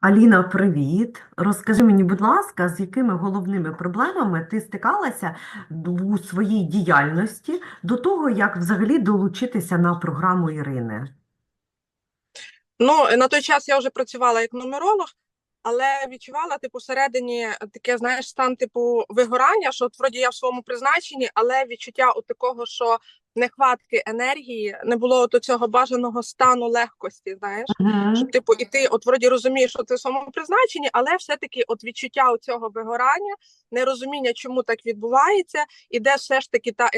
Аліна, привіт. Розкажи мені, будь ласка, з якими головними проблемами ти стикалася у своїй діяльності до того, як взагалі долучитися на програму Ірини? Ну, на той час я вже працювала як нумеролог, але відчувала, типу, всередині таке, знаєш, стан типу вигорання, що от вроді я в своєму призначенні, але відчуття от такого, що нехватки енергії, не було от цього бажаного стану легкості, знаєш, Угу. щоб типу, і ти от вроді розумієш, що ти в своєму призначенні, але все-таки от відчуття цього вигорання, нерозуміння, чому так відбувається, і де все ж таки та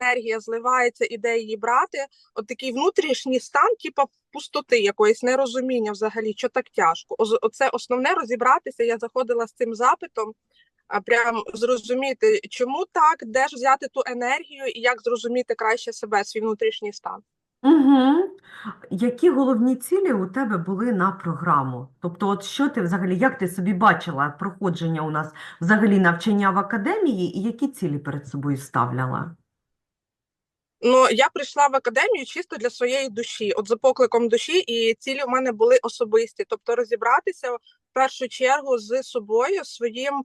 енергія зливається, і де її брати. От такий внутрішній стан, типу пустоти, якоїсь нерозуміння взагалі, що так тяжко. Оце основне розібратися. Я заходила з цим запитом, а прям зрозуміти, чому так, де ж взяти ту енергію і як зрозуміти краще себе, свій внутрішній стан. Угу. Які головні цілі у тебе були на програму? Тобто, от що ти взагалі, як ти собі бачила проходження у нас взагалі навчання в академії і які цілі перед собою ставляла? Ну, я прийшла в академію чисто для своєї душі, от за покликом душі, і цілі в мене були особисті, тобто розібратися в першу чергу з собою, своїм,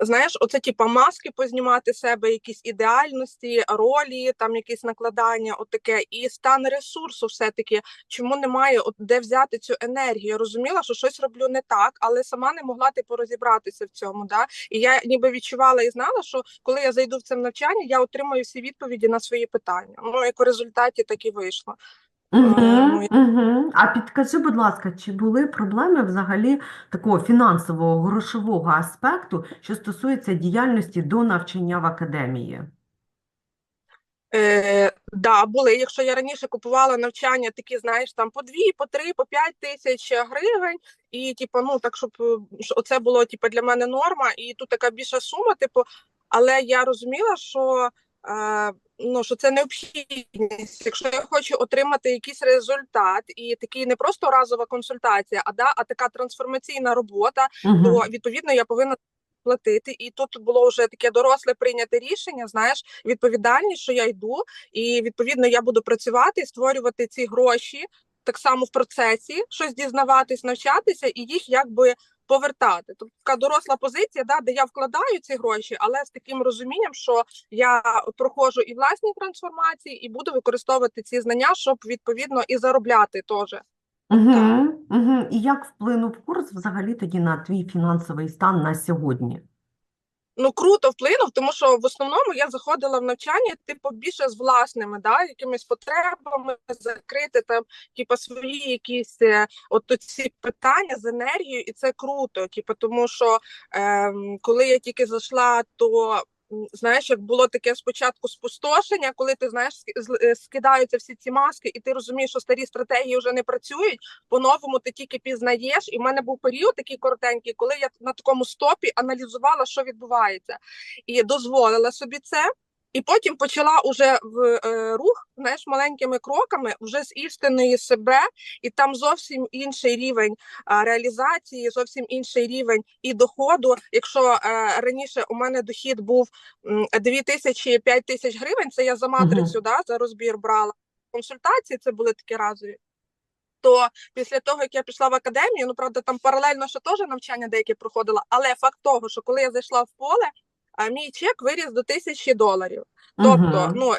знаєш, оце типа маски познімати себе, якісь ідеальності, ролі, там якісь накладання, от і стан ресурсу, все-таки, чому немає от де взяти цю енергію. Я розуміла, що щось роблю не так, але сама не могла типу розібратися в цьому. Да? І я ніби відчувала і знала, що коли я зайду в це навчання, я отримаю всі відповіді на свої питання. Ну, як у результаті так і вийшло. Угу, угу. А підкажи, будь ласка, чи були проблеми взагалі такого фінансового, грошового аспекту, що стосується діяльності до навчання в академії? Е, да, були. Якщо я раніше купувала навчання, такі, знаєш, там по дві, по три, по п'ять тисяч гривень, і типу, ну так, щоб е, що це було типу, для мене норма, і тут така більша сума, типу, але я розуміла, що. Ну, що це необхідність. Якщо я хочу отримати якийсь результат, і такий не просто разова консультація, а да, а така трансформаційна робота, Угу. то відповідно я повинна платити. І тут було вже таке доросле прийняте рішення. Знаєш, відповідальність, що я йду, і відповідно я буду працювати, і створювати ці гроші так само в процесі, щось дізнаватись, навчатися і їх якби. Повертати, тобто така доросла позиція, да, де я вкладаю ці гроші, але з таким розумінням, що я проходжу і власні трансформації, і буду використовувати ці знання, щоб відповідно і заробляти теж. Угу. Угу. І як вплинув курс взагалі тоді на твій фінансовий стан на сьогодні? Ну, круто вплинув, тому що в основному я заходила в навчання, типу, більше з власними, да, якимись потребами закрити там, типу, свої якісь е, от ці питання з енергією, і це круто. Типу, тому що ем, коли я тільки зайшла, то знаєш, як було таке спочатку спустошення, коли ти знаєш, е, скидаються всі ці маски, і ти розумієш, що старі стратегії вже не працюють. По-новому ти тільки пізнаєш. І в мене був період такий коротенький, коли я на такому стопі аналізувала, що відбувається, і дозволила собі це. І потім почала уже в е, рух, знаєш, маленькими кроками, вже з істинної себе, і там зовсім інший рівень а, реалізації, зовсім інший рівень і доходу. Якщо е, раніше у мене дохід був м, 2 тисячі 5 тисяч гривень, це я за матрицю, да, за розбір брала консультації, це були такі разові. То після того, як я пішла в академію, ну правда, там паралельно ще теж навчання деякі проходила, але факт того, що коли я зайшла в поле, а, мій чек виріс до тисячі доларів. Тобто, ну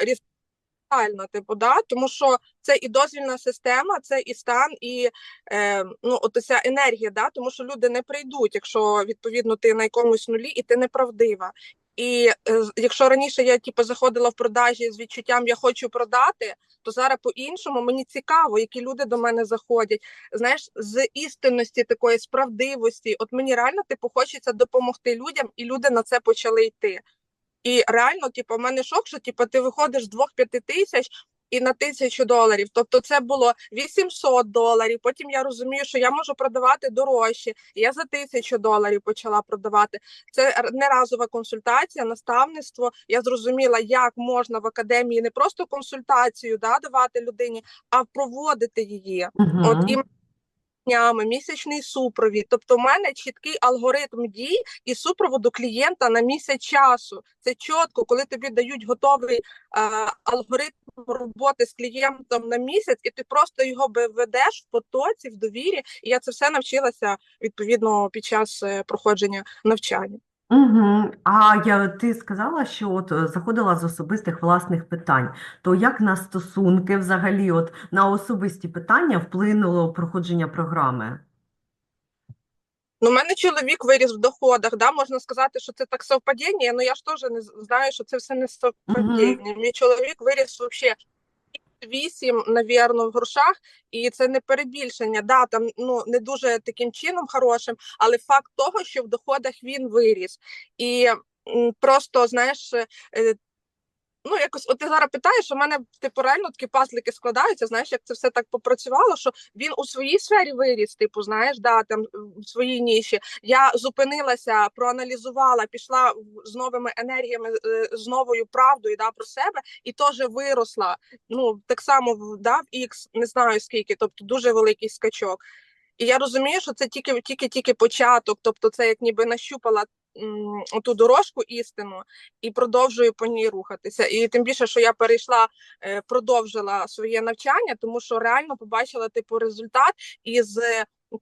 реально, типу, да, тому що це і дозвільна система, це і стан, і е, ну, от ця енергія, да, тому що люди не прийдуть, якщо відповідно ти на якомусь нулі і ти неправдива. І е, якщо раніше я типу, заходила в продажі з відчуттям я хочу продати, то зараз по-іншому мені цікаво, які люди до мене заходять. Знаєш, з істинності такої справдивості, от мені реально типу хочеться допомогти людям, і люди на це почали йти. І реально, типу, в мене шок, що типу, ти виходиш з 2-5 тисяч і на тисячу доларів. Тобто це було 800 доларів. Потім я розумію, що я можу продавати дорожче. І Я за тисячу доларів почала продавати. Це не разова консультація, наставництво. Я зрозуміла, як можна в академії не просто консультацію да, давати людині, а проводити її. От і днями, місячний супровід. Тобто, в мене чіткий алгоритм дій і супроводу клієнта на місяць часу. Це чітко, коли тобі дають готовий е, алгоритм роботи з клієнтом на місяць, і ти просто його ведеш в потоці, в довірі. І я це все навчилася відповідно під час е, проходження навчання. Угу. А я, ти сказала, що от е, заходила з особистих власних питань. То як на стосунки взагалі, от на особисті питання вплинуло проходження програми? Ну, у мене чоловік виріс в доходах. Да? Можна сказати, що це так совпадіння, але я ж теж не з- знаю, що це все не совпадіння. Мій чоловік виріс взагалі вісім, навірно, в грошах, і це не перебільшення. Да, там ну не дуже таким чином хорошим, але факт того, що в доходах він виріс. І просто знаєш. Ну, якось, от ти зараз питаєш, у мене типу реально такі пазлики складаються. Знаєш, як це все так попрацювало, що він у своїй сфері виріс, типу, знаєш, да, там в своїй ніші. Я зупинилася, проаналізувала, пішла з новими енергіями, е, з новою правдою да, про себе, і теж виросла. Ну, так само в да, в X, не знаю скільки, тобто дуже великий скачок. І я розумію, що це тільки тільки тільки початок, тобто це як ніби нащупала ту дорожку істину і продовжую по ній рухатися. І тим більше, що я перейшла, е, продовжила своє навчання, тому що реально побачила типу результат із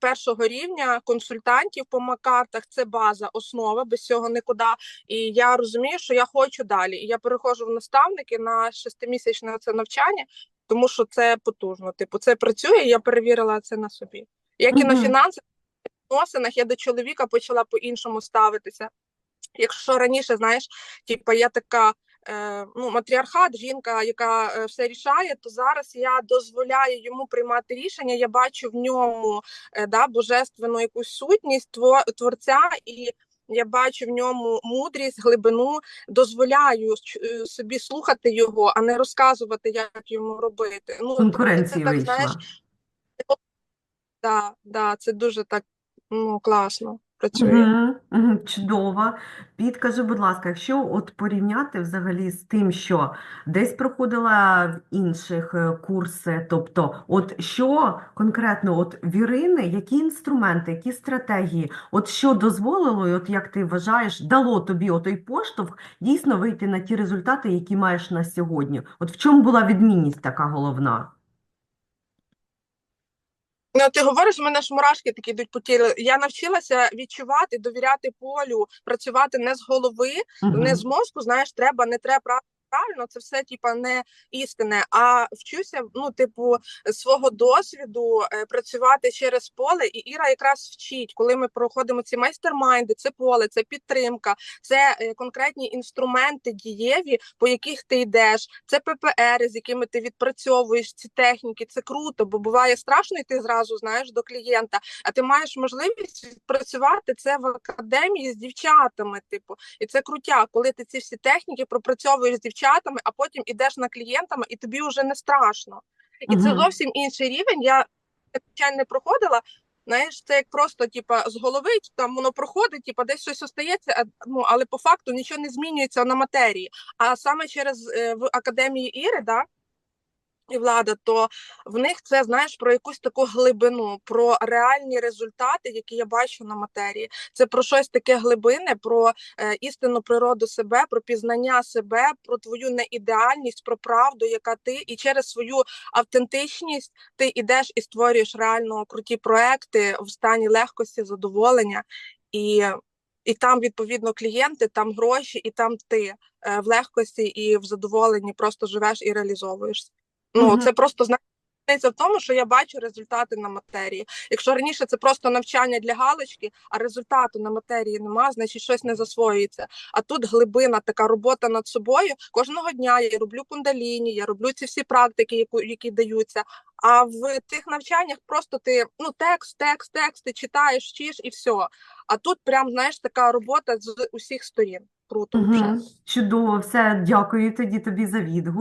першого рівня консультантів по макартах. Це база, основа без цього нікуди. І я розумію, що я хочу далі. І я переходжу в наставники на шестимісячне це навчання, тому що це потужно. Типу, це працює. Я перевірила це на собі. Як і на Мгм. фінансах, відносинах я до чоловіка почала по-іншому ставитися. Якщо раніше, знаєш, типу, я така е, ну, матріархат, жінка, яка е, все рішає, то зараз я дозволяю йому приймати рішення. Я бачу в ньому е, да, божественну якусь сутність тво- творця і. Я бачу в ньому мудрість, глибину, дозволяю е, собі слухати його, а не розказувати, як йому робити. Ну, це Конкуренції так, знаєш, да, да, це дуже так ну, класно працює. Угу, угу, чудово. Підкажи, будь ласка, якщо от порівняти взагалі з тим, що десь проходила в інших е, курси, тобто, от що конкретно от в Ірини, які інструменти, які стратегії, от що дозволило, і от як ти вважаєш, дало тобі отой поштовх дійсно вийти на ті результати, які маєш на сьогодні? От в чому була відмінність така головна? Ну, ти говориш, у мене ж мурашки такі йдуть по тілу. Я навчилася відчувати, довіряти полю, працювати не з голови, не Угу. з мозку. Знаєш, треба, не треба правильно. Це все типа не істине. А вчуся, ну, типу, свого досвіду е, працювати через поле. І Іра якраз вчить, коли ми проходимо ці майстер-майнди, це поле, це підтримка, це е, конкретні інструменти дієві, по яких ти йдеш, це ППР, з якими ти відпрацьовуєш ці техніки. Це круто, бо буває страшно йти зразу, знаєш, до клієнта. А ти маєш можливість відпрацювати це в академії з дівчатами. Типу, і це крутя, коли ти ці всі техніки пропрацьовуєш з дівчатами, а потім ідеш на клієнтами, і тобі вже не страшно. І це зовсім інший рівень. Я звичайно не проходила. Знаєш, це як просто, типа, з голови там воно проходить, типа, десь щось остається, ну але по факту нічого не змінюється на матерії. А саме через е, в академії Іри, да, влада, то в них це знаєш про якусь таку глибину, про реальні результати, які я бачу на матерії. Це про щось таке глибине, про е, істинну природу себе, про пізнання себе, про твою неідеальність, про правду, яка ти, і через свою автентичність ти йдеш і створюєш реально круті проекти в стані легкості, задоволення і. І там відповідно клієнти, там гроші, і там ти е, в легкості і в задоволенні просто живеш і реалізовуєшся. Ну, Мгм. це просто знається в тому, що я бачу результати на матерії. Якщо раніше це просто навчання для галочки, а результату на матерії нема, значить щось не засвоюється. А тут глибина, така робота над собою. Кожного дня я роблю кундаліні, я роблю ці всі практики, які, які даються. А в тих навчаннях просто ти ну текст, текст, текст, ти читаєш, вчиш і все. А тут прям знаєш така робота з усіх сторін. Круто вже. Угу. Чудово, все, дякую тоді тобі за відгук.